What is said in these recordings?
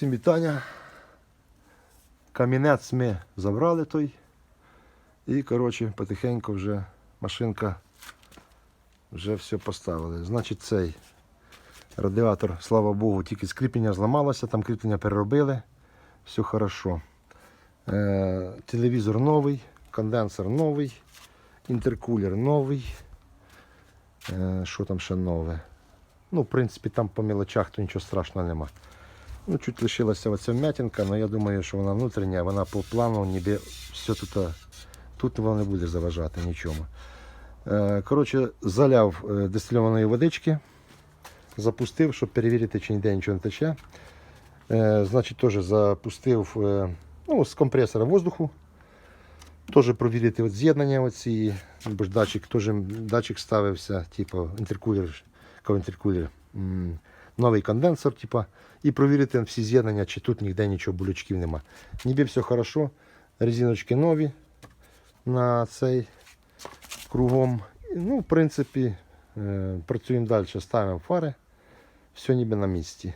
Всім вітання. Камінець ми забрали той. І, коротше, потихеньку вже машинка вже все поставили. Значить, цей радіатор, слава Богу, тільки з кріплення зламалося, там кріплення переробили. Все хорошо. Е, телевізор новий, конденсор новий, інтеркулер новий. Е, що там ще нове? Ну, в принципі, там по мілочах то нічого страшного нема. Ну, чуть лишилася оця вмятинка, але я думаю, що вона внутрішня, вона по плану ніби все тут, тут вона не буде заважати нічому. Е, Коротше, заляв е, дистильованої водички, запустив, щоб перевірити, чи ніде нічого не тече. Е, Значить, теж запустив е, ну, з компресора воздуху. Теж провірити от з'єднання оці, бо ж датчик, теж датчик ставився, типу інтеркулер, інтеркулер, новий конденсор, типу, і провірити всі з'єднання, чи тут ніде нічого болючків нема. Ніби все хорошо, резиночки нові на цей кругом. Ну, в принципі, е, працюємо далі, ставимо фари, все ніби на місці.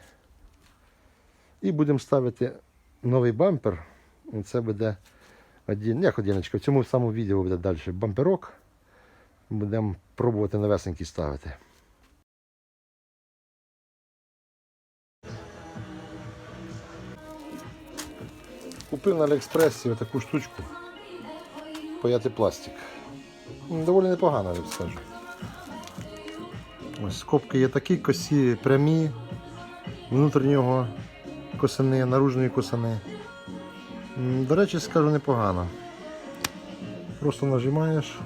І будемо ставити новий бампер. Це буде один, як одиночка. В цьому самому відео буде далі бамперок. Будемо пробувати новесенький ставити. Купив на Аліекспресі таку штучку. Паяти пластик. Доволі непогано, я скажу. Ось скобки є такі косі прямі, внутрішнього косини, наружної косини. До речі, скажу непогано. Просто нажимаєш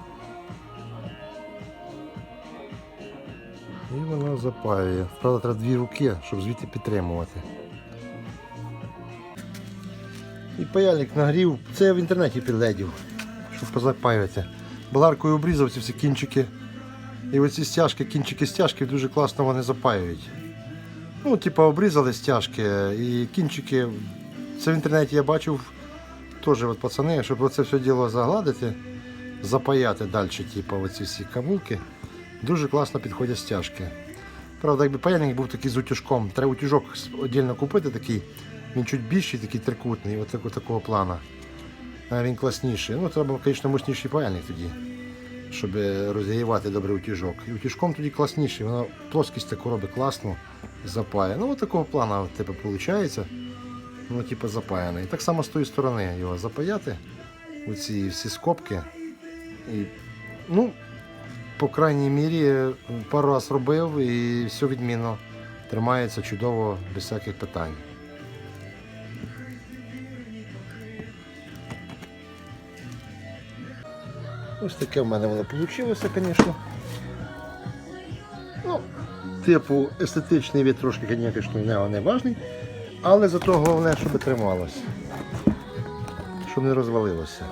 і вона запаює. Правда, треба дві руки, щоб звідти підтримувати. І паяльник нагрів. Це я в інтернеті підледів, щоб позапаювати. Баларкою обрізав ці всі кінчики. І оці стяжки, кінчики стяжки дуже класно вони запаюють. Ну, типу, обрізали стяжки і кінчики. Це в інтернеті я бачив теж от пацани, щоб це все діло загладити, запаяти далі, типу, оці всі камулки. Дуже класно підходять стяжки. Правда, якби паяльник був такий з утюжком, треба утюжок віддільно купити такий. Він чуть більший, такий трикутний, от такого, такого плана. А Він класніший. Ну, треба, звісно, мощніший паяльник тоді, щоб розігрівати добре утюжок. І утюжком тоді класніший, воно плоскість таку робить класно, запає. Ну, от такого плана типу, виходить. Ну, типу, запаяний. І так само з тої сторони його запаяти, оці всі скобки. І, ну, по крайній мірі, пару раз робив і все відмінно. Тримається чудово, без всяких питань. Ось таке в мене воно вийшло, звісно. Ну, типу, естетичний від трошки, звісно, не, не важний, але зато головне, щоб трималося. Щоб не розвалилося.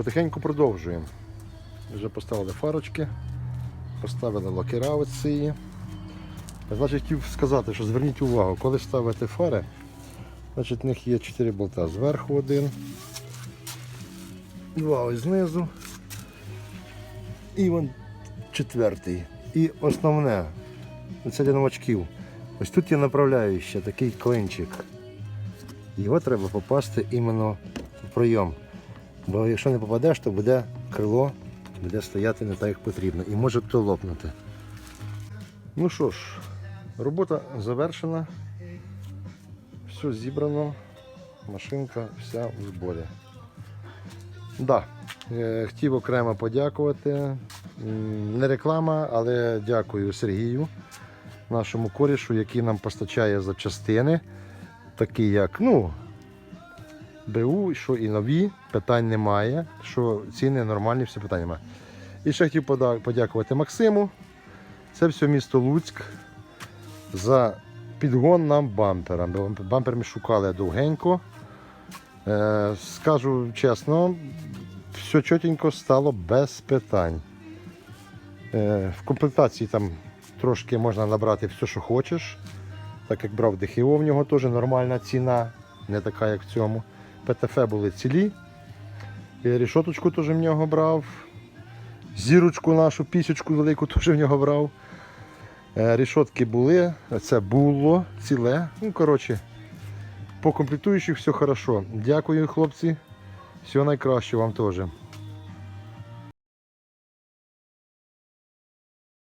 Потихеньку продовжуємо. Вже поставили фарочки, поставили лакера оці. Значить, хотів сказати, що зверніть увагу, коли ставите фари, значить, в них є 4 болта зверху один, два ось знизу і вон четвертий. І основне, це для новачків. Ось тут є направляюча, такий клинчик. Його треба попасти іменно в прийом. Бо якщо не попадеш, то буде крило буде стояти не так, як потрібно. І може то лопнути. Ну що ж, робота завершена. Все зібрано. Машинка вся у зборі. Да, е, хотів окремо подякувати. Не реклама, але дякую Сергію, нашому корішу, який нам постачає запчастини, такі як, ну, БУ, що і нові, питань немає, що ціни нормальні, все питань немає. І ще хотів подякувати Максиму. Це все місто Луцьк за підгон нам бампера. Бампер ми шукали довгенько. Е, скажу чесно, все чотенько стало без питань. Е, В комплектації там трошки можна набрати все, що хочеш. Так як брав ДХО, в нього теж нормальна ціна, не така, як в цьому. ПТФ були цілі. І рішоточку теж в нього брав. Зірочку нашу, пісочку велику теж в нього брав. Е, Рішотки були, це було ціле. Ну, коротше, по комплектуючих все хорошо. Дякую, хлопці. Всього найкращого вам теж.